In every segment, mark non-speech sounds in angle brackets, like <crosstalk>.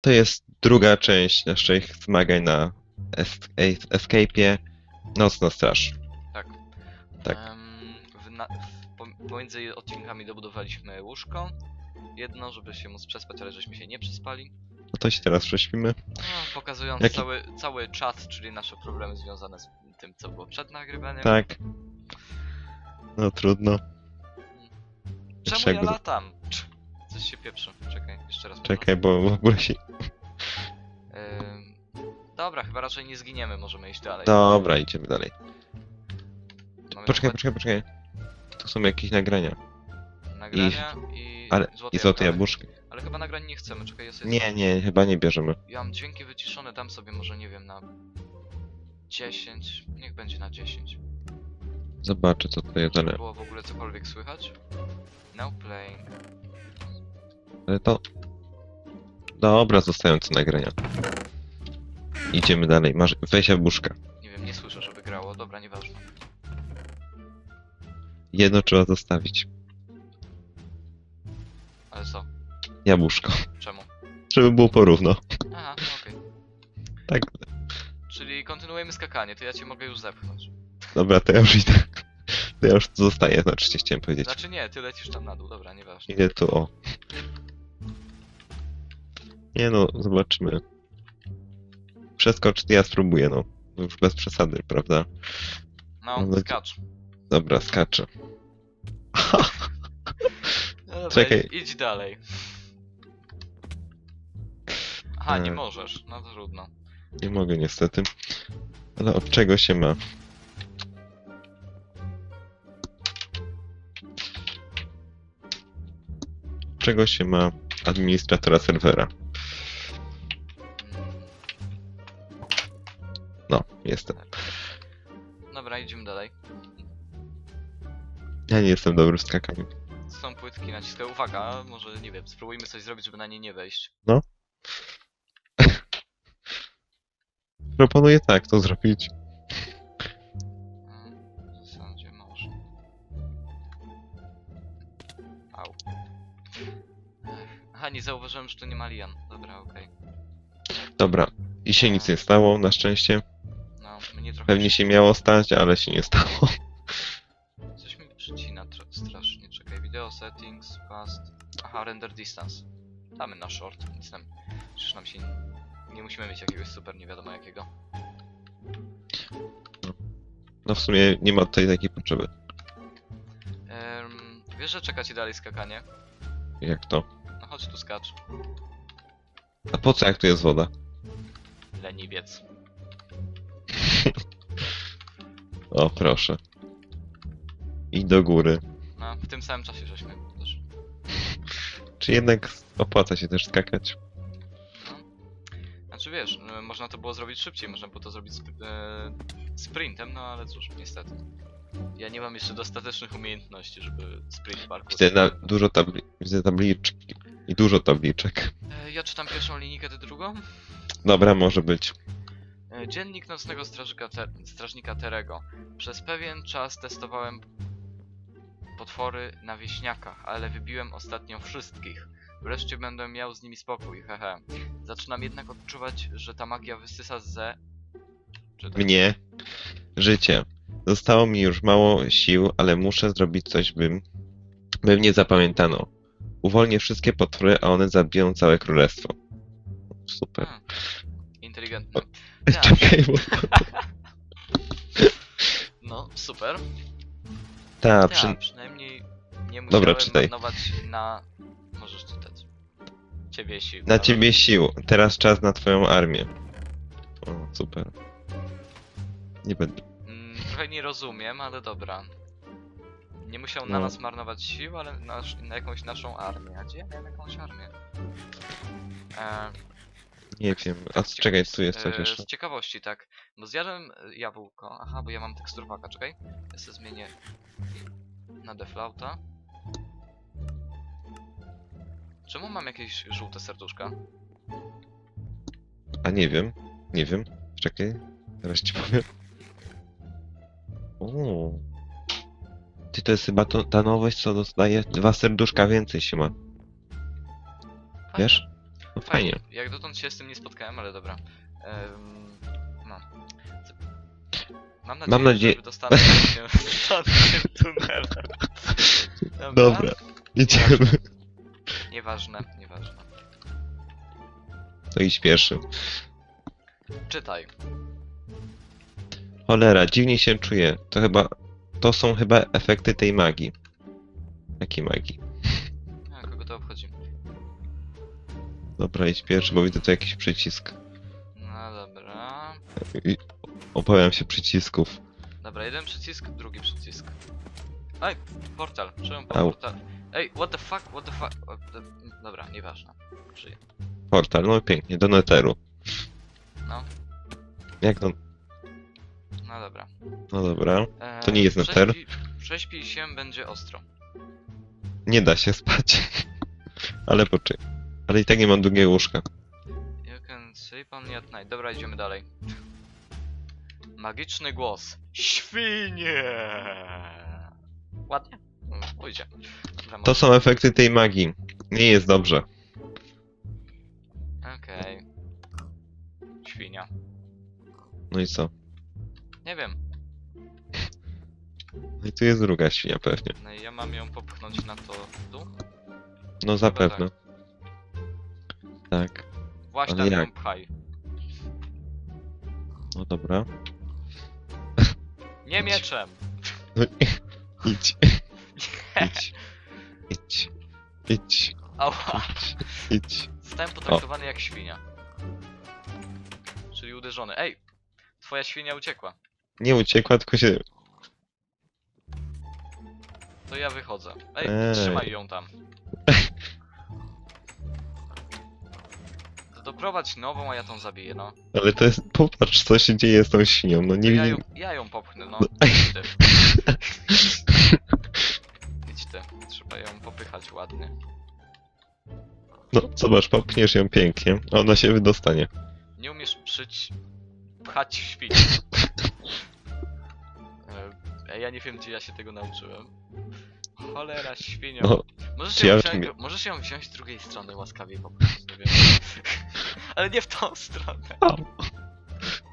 To jest druga część naszych zmagań na es es- Escape'ie. Nocna Straż. Tak. Tak. Em, w na, w, pom- pomiędzy odcinkami dobudowaliśmy łóżko. Jedno, żeby się móc przespać, ale żeśmy się nie przespali. No to się teraz prześpimy. No, pokazując Jaki- cały, cały czat, czyli nasze problemy związane z tym, co było przed nagrywaniem. Tak. No trudno. Czemu ja jakby- latam? Coś się pieprzy. Czekaj, jeszcze raz. Czekaj, bo w ogóle się... Ym, dobra, chyba raczej nie zginiemy, możemy iść dalej. Dobra, idziemy dalej. Mamy Poczekaj, poczekaj, poczekaj. Tu są jakieś nagrania. Nagrania i, Ale... złote I złote jabłuszki. Ale chyba nagrań nie chcemy, czekaj, jest Nie, nie, chyba nie bierzemy. Ja mam dźwięki wyciszone, dam sobie może, nie wiem, na 10, niech będzie na 10. Zobaczę, co tutaj dalej. było w ogóle cokolwiek słychać. No playing. Ale to... Dobra, zostające nagrania. Idziemy dalej. Masz... Weź jabłuszka. Nie wiem, nie słyszę, żeby grało, dobra, nieważne. Jedno trzeba zostawić. Ale co? Jabłuszko. Czemu? Żeby było porówno. Aha, no okej. Tak. Czyli kontynuujemy skakanie, to ja cię mogę już zepchnąć. Dobra, to ja już idę. To ja już tu zostaję, znaczy chciałem powiedzieć. Znaczy nie, ty lecisz tam na dół, dobra, nieważne. Idę tu, o. Nie no, zobaczymy. Przeskocz, ja spróbuję, no. Już bez przesady, prawda? No, No, skacz. Dobra, skaczę. No dobra, Czekaj. idź dalej. Aha, nie E. możesz, no to trudno. Nie mogę niestety. Ale od czego się ma? Od czego się ma administratora serwera? No, jestem. Dobra, idziemy dalej. Ja nie jestem dobry w skakaniu. Są płytki naciskaj. Uwaga, może nie wiem, spróbujmy coś zrobić, żeby na nie nie wejść. <laughs> Proponuję tak to zrobić. Mm, W zasadzie może. Au. Ech. Aha, nie zauważyłem, że to nie ma lian. Dobra, okej. Dobra. I się nic nie stało, na szczęście. No, mnie trochę Pewnie się miało stać, ale się nie stało. Coś mi przycina strasznie. Czekaj, video settings, fast. Aha, render distance. Damy na short, nic nam. Przecież nam się. Nie musimy mieć jakiegoś super nie wiadomo jakiego. No w sumie nie ma tutaj takiej potrzeby. Em, wiesz, że czeka ci dalej skakanie? Jak to? No chodź tu skacz. A po co jak tu jest woda? Leniwiec. O, proszę. I do góry. No, w tym samym czasie żeśmy też. <laughs> Czy jednak opłaca się też skakać? No. Znaczy wiesz, no, można to było zrobić szybciej, można było to zrobić sp e, sprintem, no ale cóż, niestety. Ja nie mam jeszcze dostatecznych umiejętności, żeby sprint parkour. Widzę na dużo tabli... Widzę tabliczki. I dużo tabliczek. E, ja czytam pierwszą linijkę, ty drugą. Dobra, może być. E, Dziennik nocnego strażnika, te strażnika Terego. Przez pewien czas testowałem potwory na wieśniakach, ale wybiłem ostatnio wszystkich. Wreszcie będę miał z nimi spokój, hehe. Zaczynam jednak odczuwać, że ta magia wysysa ze... Czy to- Mnie. Życie. Zostało mi już mało sił, ale muszę zrobić coś, bym... by mnie zapamiętano. Uwolnię wszystkie potwory, a one zabiją całe królestwo. Super. Hmm, inteligentny. Tak, Czekaj, bo... <laughs> no, super. Ta, Ja, przy... przynajmniej nie musiałem Dobra, czytaj. na... Możesz czytać. Ciebie sił. Na ciebie sił. Teraz czas na twoją armię. O, super. Nie będę. Mm, trochę nie rozumiem, ale dobra. Nie musiał na No. nas marnować sił, ale na, na jakąś naszą armię. A gdzie ja miałem jakąś armię? E, Nie wiem. A z czekaj, tu jest coś e, jeszcze. Z ciekawości, tak. Bo zjadłem jabłko. Aha, bo ja mam teksturwaka, czekaj. Ja sobie zmienię na deflauta. Czemu mam jakieś żółte serduszka? A nie wiem. Nie wiem. Czekaj. Teraz ci powiem. O. Ty to jest chyba to, ta nowość, co dostaje dwa serduszka więcej się ma. Wiesz? No fajnie. Jak dotąd się z tym nie spotkałem, ale dobra. Em, no. Mam nadzieję, Mam nadzieję- że dostanę się stąd tym tunelem. Dobra, idziemy. Nieważne, nieważne. To idź pierwszy. Czytaj. Cholera, dziwnie się czuję. To chyba... To są chyba efekty tej magii. Jakiej magii? Dobra, idź pierwszy, bo widzę tu jakiś przycisk. No dobra. I obawiam się przycisków. Dobra, jeden przycisk, drugi przycisk. Ej, portal. Czemu Au. portal? Ej, what the fuck, what the fuck. Dobra, nieważne. Żyję. Portal, no pięknie, do neteru. No. Jak to? No dobra. No dobra. E, To nie jest neter? prześpij- Prześpij się, będzie ostro. Nie da się spać. <laughs> Ale poczekaj. Ale i tak nie mam długiego łóżka. You can sleep on at night. Dobra, idziemy dalej. Magiczny głos. Świnie! Ładnie? Mm, Pójdzie. Dobra, To są efekty tej magii. Nie jest dobrze. Okej. Świnia. No i co? Nie wiem. No i tu jest druga świnia pewnie. No i ja mam ją popchnąć na to tu? No zapewne. Tak. Właśnie Ale tam jak? pchaj. No dobra. <laughs> Nie mieczem! No, idź. <laughs> Idź. Idź. Idź. Ała! Idź. Zostałem potraktowany jak świnia. Czyli uderzony. Ej! Twoja świnia uciekła. Nie uciekła, tylko się... To ja wychodzę. Ej, Ej. trzymaj ją tam. To doprowadź nową, a ja tą zabiję, no. Ale to jest... Popatrz, co się dzieje z tą świnią. No nie ja, ją, ja ją popchnę, no. No. Idź ty. <laughs> Idź ty. Trzeba ją popychać ładnie. No, zobacz, popchniesz ją pięknie, a ona się wydostanie. Nie umiesz przyć... pchać świni. <laughs> E, Ej, ja nie wiem, gdzie ja się tego nauczyłem. Cholera, świnio. No, Możesz ją, ja wziąć, wiem- możesz ją wziąć z drugiej strony łaskawie po prostu, <laughs> nie wiem. Ale nie w tą stronę.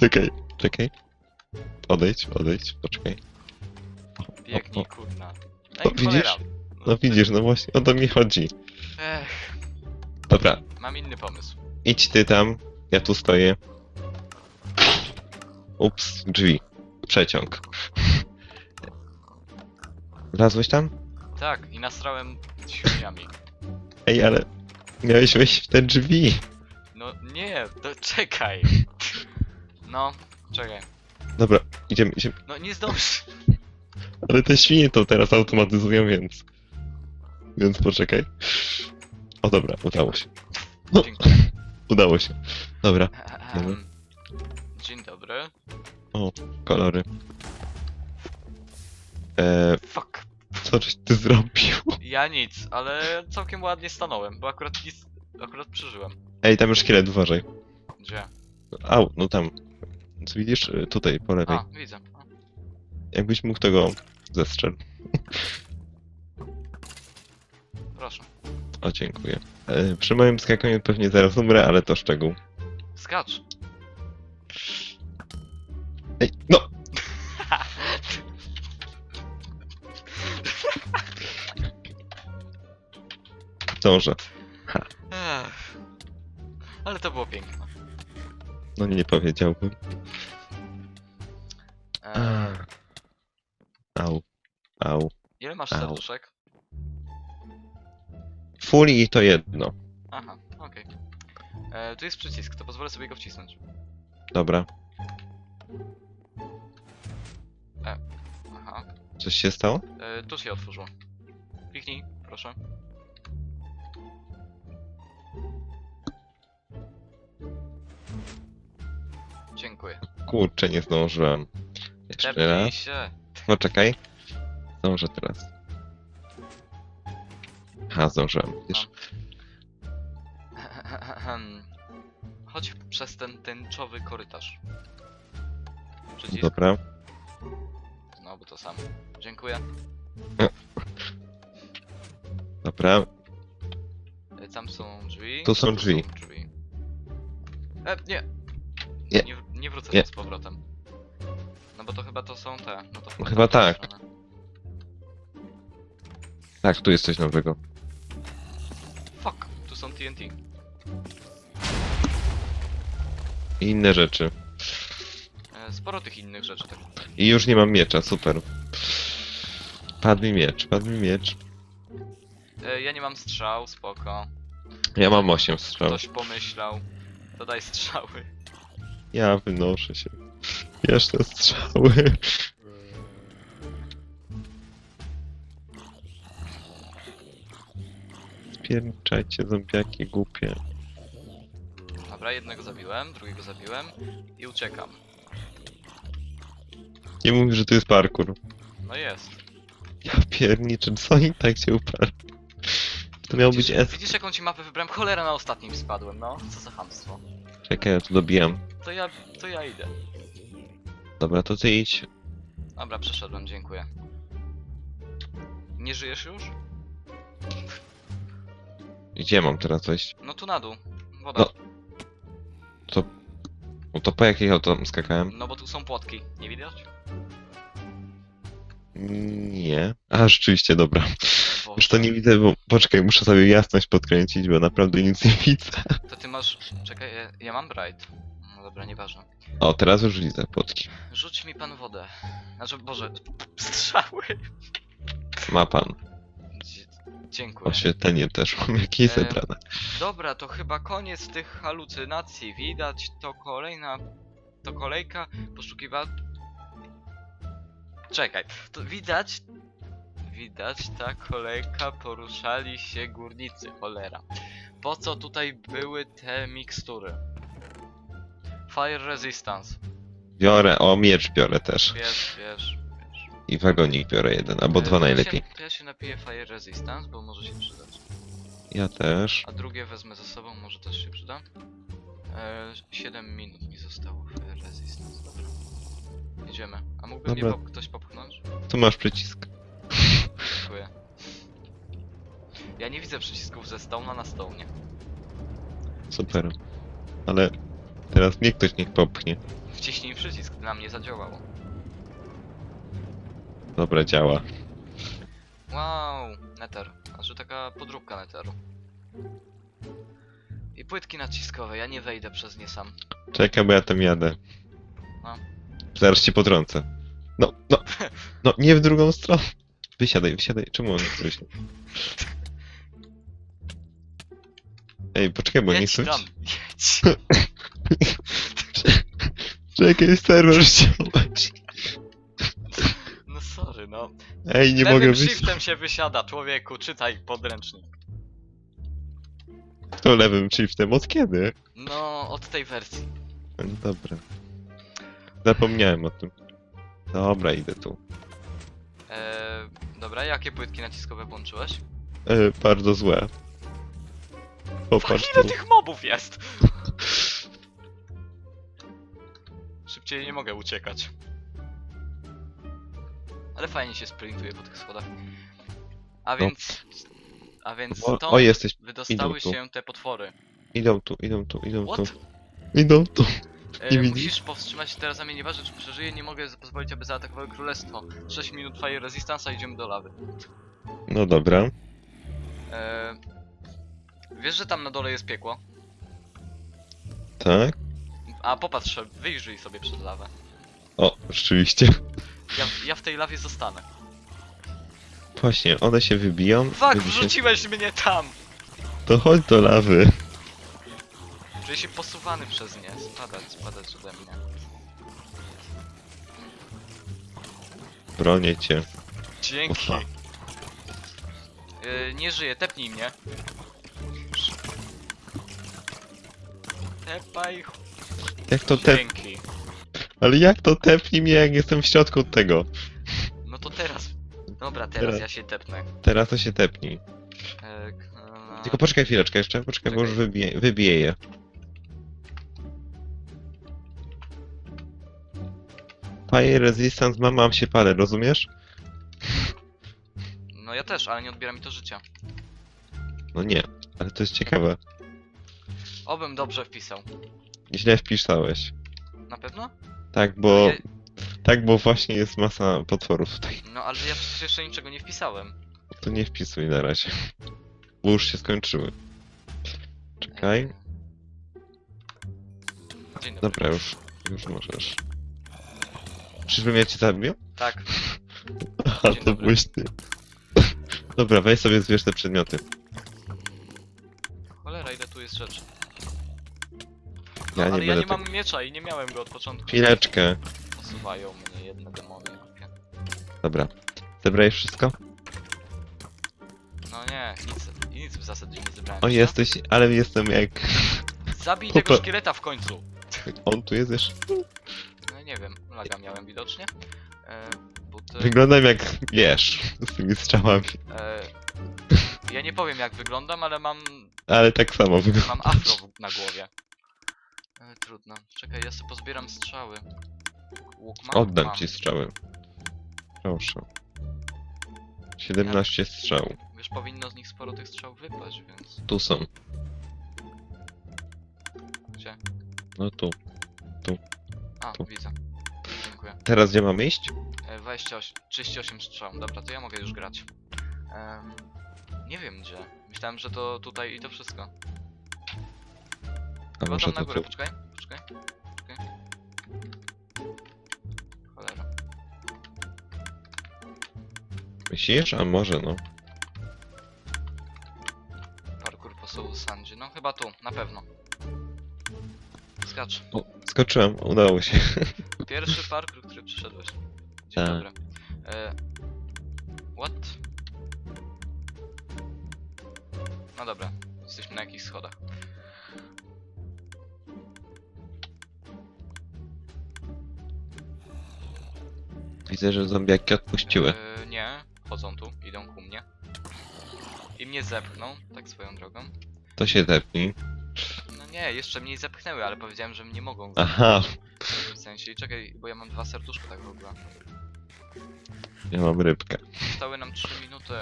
czekaj, czekaj. Odejdź, odejdź, poczekaj. Biegnij, O, o. kurna. O, Ej, widzisz? cholera. No widzisz, no właśnie, o to mi chodzi. Ech, Dobra, mam inny pomysł. idź ty tam, ja tu stoję. Ups, drzwi. Przeciąg. Wlazłeś tam? Tak, i nastrałem świniami. Ej, ale miałeś wejść w te drzwi. No nie, to czekaj. No, czekaj. Dobra, idziemy, idziemy. No nie zdążysz. Ale te świnie to teraz automatyzują, więc... Więc poczekaj. O dobra, udało się. No, Dziękuję. udało się. Dobra, Ehem. Dzień dobry. kolory. Eee, Fuck. co żeś ty zrobił? Ja nic, ale całkiem ładnie stanąłem, bo akurat nic, akurat przeżyłem. Ej, tam już szkielet, uważaj. Gdzie? Au, no tam. Co widzisz? Y, Tutaj, po lewej. A, widzę. A, Jakbyś mógł tego zestrzel. proszę. O, dziękuję. E, przy moim skakaniu pewnie zaraz umrę, ale to szczegół. Skacz. Ej, no! <laughs> Dążę. No nie powiedziałbym. Eee, Au. Au. ile masz au. serduszek? Full i to jedno. Aha, okej. E, Tu jest przycisk, to pozwolę sobie go wcisnąć. Dobra. Aha. Coś się stało? E, tu się otworzyło. Kliknij, proszę. Dziękuję. Kurczę, nie zdążyłem. Jeszcze Tepnij raz. się. Poczekaj. Zdążę teraz. Ha, zdążyłem. Wiesz? Chodź przez ten tęczowy korytarz. Przycisk. Dobra. Znowu to samo. Dziękuję. <laughs> Dobra. E, Tam są drzwi. Tu są drzwi. drzwi. E, nie. Nie. Nie, nie wrócę Nie. tam z powrotem. No bo to chyba to są te. No to Chyba tak. Tak, tu jest coś nowego. Fuck, tu są TNT. I inne rzeczy. E, sporo tych innych rzeczy tak. I już nie mam miecza, super. Padł mi miecz, padł mi miecz. E, ja nie mam strzał, spoko. Ja mam 8 strzał. Ktoś pomyślał. To daj strzały. Ja wynoszę się. Jeszcze strzały. Spierniczajcie, zombiaki głupie. Dobra, jednego zabiłem, drugiego zabiłem i uciekam. Nie mów, że to jest parkour. No jest. Ja pierniczę, co oni tak się uparli? To miał być Widzisz, S. widzisz jaką ci mapę wybrałem? Cholera na ostatnim spadłem, no. Co za hamstwo. Czekaj, ja tu dobijam. To ja, to ja idę. Dobra, to ty idź. Dobra, przeszedłem, dziękuję. Nie żyjesz już? Gdzie mam teraz wejść? No tu na dół. Woda. No. No to po jakich auto tam skakałem? No bo tu są płotki, nie widać? Nie. A, rzeczywiście, dobra. Boże. Już to nie widzę, bo poczekaj, muszę sobie jasność podkręcić, bo naprawdę nic nie widzę. To ty masz... Czekaj, ja, ja mam bright. Dobra, nieważne. O, teraz już widzę płotki. Rzuć mi pan wodę. Znaczy, Boże, <laughs> strzały. Ma pan. Dzie- Dziękuję. Oświetlenie też mam jakieś E, zebrane. Dobra, to chyba koniec tych halucynacji. Widać, to kolejna... To kolejka poszukiwa... Czekaj, to widać... Widać, ta kolejka poruszali się górnicy, cholera. Po co tutaj były te mikstury? Fire resistance. Biorę, o, miecz biorę też. Wiesz, wiesz. I wagonik biorę jeden, albo E, dwa ja najlepiej. Się, to ja się napiję fire resistance, bo może się przydać. Ja też. A drugie wezmę ze sobą, może też się przyda. E, 7 minut mi zostało fire resistance, dobra. Idziemy. A mógłby mnie Dobra. pop ktoś popchnąć? Tu masz przycisk. Dziękuję. Ja nie widzę przycisków ze Stone'a na Stone'ie. Super. Ale teraz mnie ktoś niech popchnie. Wciśnij przycisk, na mnie zadziałało. Dobra, działa. Wow, Nether. Znaczy taka podróbka Netheru. I płytki naciskowe, ja nie wejdę przez nie sam. Czekaj, bo ja tam jadę. No. Zaraz cię potrącę. No, no, <laughs> no, nie w drugą stronę. Wysiadaj, wysiadaj. Czemu on coś... <laughs> Ej, poczekaj, bo nie Jedź chcę... tam, jedź. Czekaj, serwer ściąłeś. No sorry, no. Ej, nie Lewym mogę wyjść. shiftem się wysiada, człowieku, czytaj podręcznik. To lewym shiftem, od kiedy? No, od tej wersji. No dobra. Zapomniałem o tym. Dobra, idę tu. Eee, dobra, jakie płytki naciskowe włączyłeś? E, bardzo złe. Fuck, Popatrz ile tu. tych mobów jest? Szybciej nie mogę uciekać. Ale fajnie się sprintuje po tych schodach. A więc... A więc O, stąd o jesteś. wydostały idą tu. się te potwory. Idą tu, idą tu, idą tu. What? Idą tu. E, Nie widzisz? musisz powstrzymać się teraz, a mnie nieważne czy przeżyję, nie mogę pozwolić, aby zaatakowały królestwo. 6 minut fire resistance'a, idziemy do lawy. No dobra. E, wiesz, że tam na dole jest piekło? Tak. A popatrz, wyjrzyj sobie przez lawę. O, rzeczywiście. Ja, ja w tej lawie zostanę. Właśnie, one się wybiją. Fuck, wybi się... wrzuciłeś mnie tam! To chodź do lawy. Czuję się posuwany przez nie. Spadać, spadać ode mnie. Bronię cię. Dzięki. Yy, nie żyję, tepnij mnie. Tepaj. Jak to tep... Dzięki. Ale jak to tepnij mnie, jak jestem w środku tego? No to teraz. Dobra, teraz Teraz. ja się tepnę. Teraz to się tepnij. E, k- Tylko poczekaj chwileczkę jeszcze, poczekaj, bo już Czekaj. wybiję, je. Fire resistance mam, mam się palę, rozumiesz? No ja też, ale nie odbiera mi to życia. No nie, ale to jest ciekawe. Obym dobrze wpisał. Źle wpisałeś. Na pewno? Tak, bo... Ja- Tak, bo właśnie jest masa potworów tutaj. No ale ja przecież jeszcze niczego nie wpisałem. To nie wpisuj na razie. Bo już się skończyły. Czekaj. Dzień dobry. Dobra, już, już możesz. Czyżbym ja cię zabił? Tak, <laughs> Aha, Dzień to dobry. byłeś ty. Dobra, weź sobie zbierz te przedmioty. cholera, ile tu jest rzeczy. Ja nie ale ja będę nie mam miecza i nie miałem go od początku. Chwileczkę. Posuwają mnie jedne demony. Dobra. Zebrałeś wszystko? No nie, nic, nic w zasadzie nie zebrałem. O, jeszcze. jesteś, ale jestem jak... Zabij <laughs> tego szkieleta w końcu! On tu jest jeszcze? No nie wiem, laga miałem widocznie. E, buty. Wyglądam jak wiesz, z tymi strzałami. E, ja nie powiem jak wyglądam, ale mam, Ale tak samo wygląda. mam afro w- na głowie. E, trudno. Czekaj, ja sobie pozbieram strzały. Łuk mam? Oddam mam. ci strzały. Proszę. 17 strzał. Wiesz, powinno z nich sporo tych strzał wypaść, więc... Tu są. Gdzie? No tu. A, Tu. widzę. Dziękuję. Teraz gdzie mam iść? E, 28, 38 strzał. Dobra, to ja mogę już grać. Em, nie wiem gdzie. Myślałem, że to tutaj i to wszystko. A Chyba może tam na to górę, poczekaj, poczekaj, poczekaj. Cholera. Myślisz? A może no. Parkour po Soul Sandzie. No chyba tu, na pewno. Skacz. O, skoczyłem, udało się. <laughs> Pierwszy parkour, który przyszedłeś. Dzień Tak. dobry. E, what? No dobra, jesteśmy na jakichś schodach. Widzę, że zombiaki odpuściły. E, nie, chodzą tu, idą ku mnie. I mnie zepchną, tak swoją drogą. To się tepnij. No nie, jeszcze mnie zepchnęły, ale powiedziałem, że mnie mogą Aha, W sensie, czekaj, bo ja mam dwa serduszka tak w ogóle. ja mam rybkę. Zostały nam 3 minuty.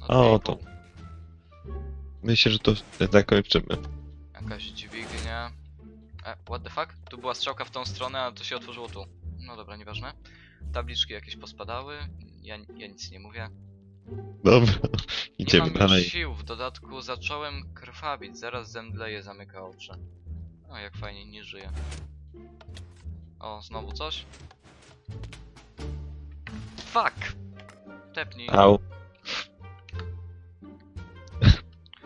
No, O, i to- pół. Myślę, że to zakończymy. Jakaś dźwignia. E, what the fuck? Tu była strzałka w tą stronę, a to się otworzyło tu. No dobra, nieważne. Tabliczki jakieś pospadały. Ja, ja nic nie mówię. Dobra, Nie idziemy mam dalej. już sił, w dodatku zacząłem krwawić, zaraz zemdleję, zamyka oczy. O, jak fajnie, nie żyję. O, znowu coś? Fuck! Tepnij. Au.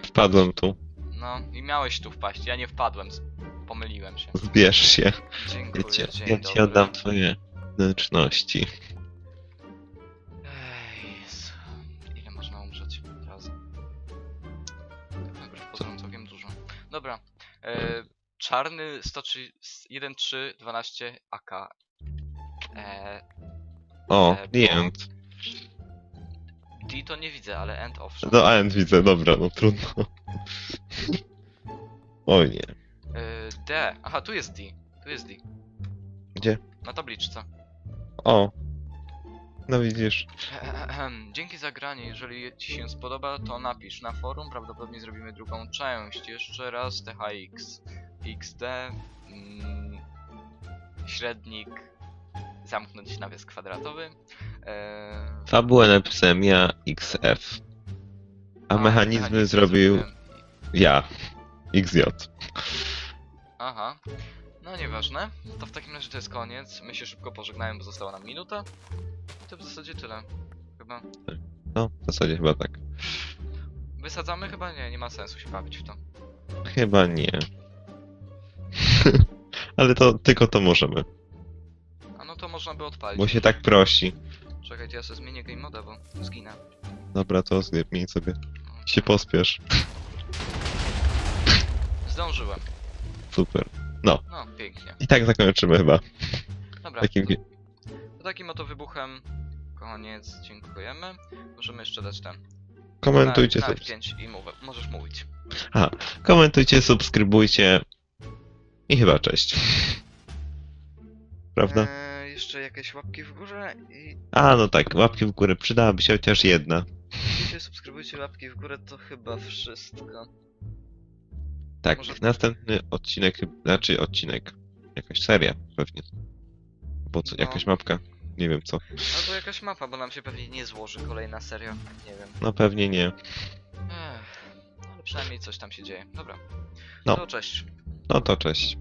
Wpadłem tu. No i miałeś tu wpaść, ja nie wpadłem, s- pomyliłem się. Zbierz się. Ja Dziękuję, ci, dzień ja dobry. ci oddam twoje wnętrzności. Ej, Jezu. ile można umrzeć razy? Dobra, pozorom całkiem dużo. Dobra, e, czarny 103, 1312 AK. E, O, E, bo- end. D to nie widzę, ale end owszem. No end widzę, dobra, no trudno. O nie. E, D, aha tu jest D, tu jest D. Gdzie? Na tabliczce. O. No widzisz. Dzięki za granie, jeżeli Ci się spodoba, to napisz na forum, prawdopodobnie zrobimy drugą część. Jeszcze raz THX, XD, mm, średnik, zamknąć nawias kwadratowy. Eee, Fabułę napisałem ja XF. A mechanizmy zrobił zrobiłem- ja. XJ. Aha, no nieważne. To w takim razie to jest koniec. My się szybko pożegnałem, bo została nam minuta. I to w zasadzie tyle. Chyba. No, w zasadzie chyba tak. Wysadzamy? Chyba nie, nie ma sensu się bawić w to. Chyba nie. <laughs> Ale to tylko to możemy. A no to można by odpalić. Bo się tak prosi. Czekajcie, ja sobie zmienię game moda, bo zginę. Dobra, to zjebnij sobie. Się pospiesz. Zdążyłem. Super. No, pięknie. I tak zakończymy chyba. Dobra, Takim... to, to takim oto wybuchem koniec, dziękujemy. Możemy jeszcze dać ten. Komentujcie, na, na sub... F5 i mów, możesz mówić. komentujcie, subskrybujcie. I chyba cześć. Prawda? Eee, jeszcze jakieś łapki w górę i A, no tak, łapki w górę. Przydałaby się chociaż jedna. jeśli subskrybujcie łapki w górę, to chyba wszystko. Tak, Może- następny odcinek, znaczy odcinek, jakaś seria pewnie. Bo co, No. jakaś mapka, nie wiem co. Albo jakaś mapa, bo nam się pewnie nie złoży kolejna seria. Nie wiem. No pewnie nie. Ech, ale przynajmniej coś tam się dzieje. Dobra. No. To cześć. No to cześć.